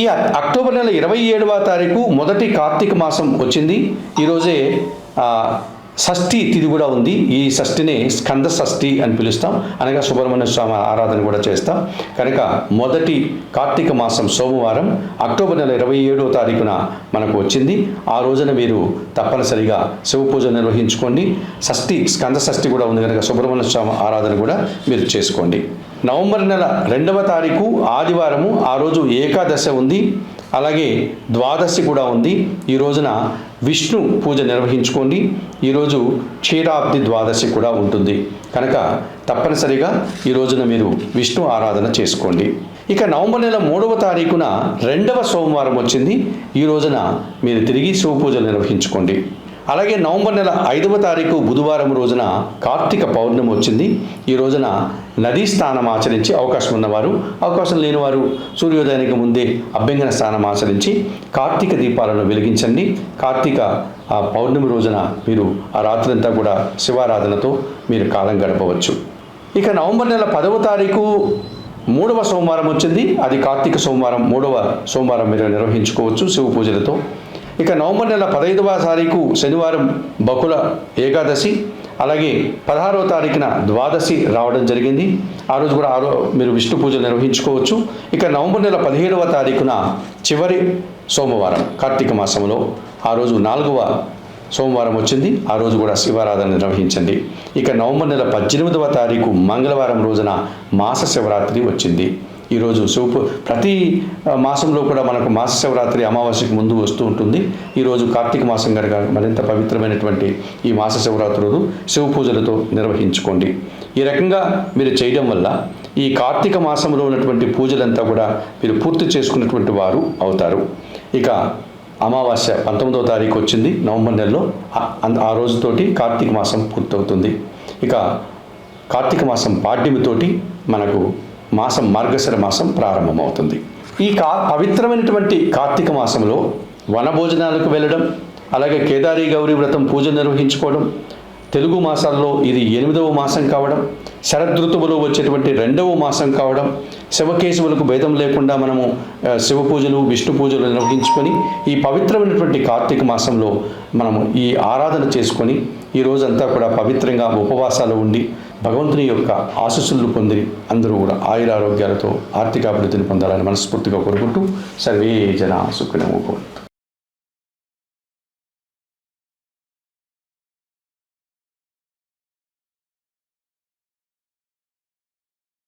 ఈ అక్టోబర్ నెల ఇరవై ఏడవ తారీఖు మొదటి కార్తీక మాసం వచ్చింది. ఈరోజే షష్ఠి తిథి కూడా ఉంది. ఈ షష్ఠిని స్కంద షష్ఠి అని పిలుస్తాం. అనగా సుబ్రహ్మణ్య స్వామి ఆరాధన కూడా చేస్తాం. కనుక మొదటి కార్తీక మాసం సోమవారం అక్టోబర్ నెల ఇరవై ఏడవ తారీఖున మనకు వచ్చింది. ఆ రోజున మీరు తప్పనిసరిగా శివ పూజ నిర్వహించుకోండి. షష్ఠి స్కంద షష్ఠి కూడా ఉంది. కనుక సుబ్రహ్మణ్య స్వామి ఆరాధన కూడా మీరు చేసుకోండి. నవంబర్ నెల రెండవ తారీఖు ఆదివారము ఆ రోజు ఏకాదశి ఉంది. అలాగే ద్వాదశి కూడా ఉంది. ఈ రోజున విష్ణు పూజ నిర్వహించుకోండి. ఈరోజు క్షీరాబ్ది ద్వాదశి కూడా ఉంటుంది. కనుక తప్పనిసరిగా ఈ రోజున మీరు విష్ణు ఆరాధన చేసుకోండి. ఇక నవంబర్ నెల మూడవ తారీఖున రెండవ సోమవారం వచ్చింది. ఈ రోజున మీరు తిరిగి శివ పూజలు నిర్వహించుకోండి. అలాగే నవంబర్ నెల ఐదవ తారీఖు బుధవారం రోజున కార్తీక పౌర్ణమి వచ్చింది. ఈ రోజున నదీ స్నానం ఆచరించి అవకాశం ఉన్నవారు అవకాశం లేని వారు సూర్యోదయానికి ముందే అభ్యంగన స్నానం ఆచరించి కార్తీక దీపాలను వెలిగించండి. కార్తీక ఆ పౌర్ణమి రోజున మీరు ఆ రాత్రంతా కూడా శివారాధనతో మీరు కాలం గడపవచ్చు. ఇక నవంబర్ నెల పదవ తారీఖు మూడవ సోమవారం వచ్చింది. అది కార్తీక సోమవారం మూడవ సోమవారం మీరు నిర్వహించుకోవచ్చు శివ పూజలతో. ఇక నవంబర్ నెల పదహైదవ తారీఖు శనివారం బకుల ఏకాదశి అలాగే పదహారవ తారీఖున ద్వాదశి రావడం జరిగింది. ఆ రోజు కూడా ఆరో మీరు విష్ణు పూజ నిర్వహించుకోవచ్చు. ఇక నవంబర్ నెల పదిహేడవ తారీఖున చివరి సోమవారం కార్తీక మాసంలో ఆ రోజు నాలుగవ సోమవారం వచ్చింది. ఆ రోజు కూడా శివారాధన నిర్వహించండి. ఇక నవంబర్ నెల పద్దెనిమిదవ తారీఖు మంగళవారం రోజున మాస శివరాత్రి వచ్చింది. ఈరోజు శివ ప్రతి మాసంలో కూడా మనకు మాస శివరాత్రి అమావాస్యకు ముందు వస్తూ ఉంటుంది. ఈరోజు కార్తీక మాసం కనుక మరింత పవిత్రమైనటువంటి ఈ మాస శివరాత్రి రోజు శివ పూజలతో నిర్వహించుకోండి. ఈ రకంగా మీరు చేయడం వల్ల ఈ కార్తీక మాసంలో ఉన్నటువంటి పూజలంతా కూడా మీరు పూర్తి చేసుకున్నటువంటి వారు అవుతారు. ఇక అమావాస్య పంతొమ్మిదవ తారీఖు వచ్చింది నవంబర్ నెలలో అంద- ఆ రోజుతోటి కార్తీక మాసం పూర్తవుతుంది. ఇక కార్తీక మాసం పాడ్యమితోటి మనకు మాసం మార్గశర మాసం ప్రారంభమవుతుంది. ఈ కా పవిత్రమైనటువంటి కార్తీక మాసంలో వనభోజనాలకు వెళ్ళడం అలాగే కేదారి గౌరీ వ్రతం పూజ నిర్వహించుకోవడం తెలుగు మాసాల్లో ఇది ఎనిమిదవ మాసం కావడం శరదృతువులో వచ్చేటువంటి రెండవ మాసం కావడం శివకేశవులకు భేదం లేకుండా మనము శివ పూజలు విష్ణు పూజలు నిర్వహించుకొని ఈ పవిత్రమైనటువంటి కార్తీక మాసంలో మనము ఈ ఆరాధన చేసుకొని ఈ రోజంతా కూడా పవిత్రంగా ఉపవాసాలు ఉండి భగవంతుని యొక్క ఆశస్సులు పొంది అందరూ కూడా ఆయురారోగ్యాలతో ఆర్థికాభివృద్ధిని పొందాలని మనస్ఫూర్తిగా కోరుకుంటూ సర్వే జన సుఖినము